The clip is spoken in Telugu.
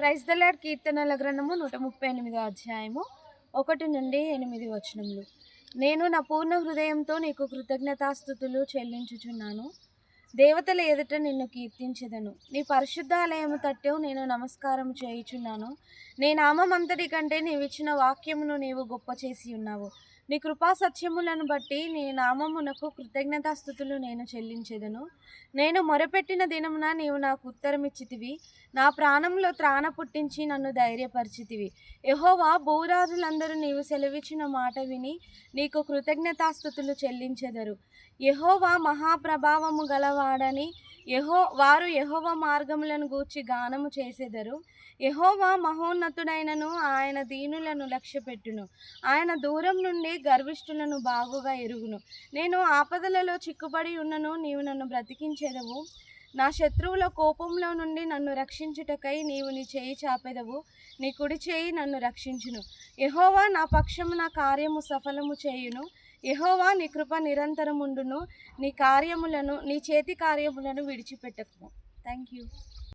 ప్రైజ్ దలాడ్ కీర్తనల గ్రంథము నూట ముప్పై ఎనిమిదో అధ్యాయము ఒకటి నుండి ఎనిమిది వచనములు. నేను నా పూర్ణ హృదయంతో నీకు కృతజ్ఞతాస్థుతులు చెల్లించుచున్నాను. దేవతల ఎదుట నిన్ను కీర్తించదను. నీ పరిశుద్ధాలయము తట్టు నేను నమస్కారం చేయుచున్నాను. నీ నామంతటి కంటే నీవిచ్చిన వాక్యమును నీవు గొప్ప చేసి ఉన్నావు. నీ కృపా సత్యములను బట్టి నీ నామమునకు కృతజ్ఞతాస్థుతులు నేను చెల్లించేదను. నేను మొరపెట్టిన దినమున నీవు నాకు ఉత్తరమిచ్చితివి. నా ప్రాణంలో త్రాణ పుట్టించి నన్ను ధైర్యపరిచితివి. యహోవా భూరాజులందరూ నీవు సెలవిచ్చిన మాట విని నీకు కృతజ్ఞతాస్థుతులు చెల్లించెదరు. యహోవా మహాప్రభావము గలవాడని యహో వారు యహోవ మార్గములను గూర్చి గానము చేసెదరు. యహోవా మహోన్నతుడైనను ఆయన దీనులను లక్ష్యపెట్టును. ఆయన దూరం నుండి గర్విష్ఠులను బాగుగా ఎరుగును. నేను ఆపదలలో చిక్కుబడి ఉన్నను నీవు నన్ను బ్రతికించెదవు. నా శత్రువుల కోపంలో నుండి నన్ను రక్షించుటకై నీవు నీ చేయి చాపెదవు. నీ కుడి చేయి నన్ను రక్షించును. యహోవా నా పక్షము నా కార్యము సఫలము చేయును. యహోవా నీ కృప నిరంతరముండును. నీ కార్యములను నీ చేతి కార్యములను విడిచిపెట్టకు. Thank you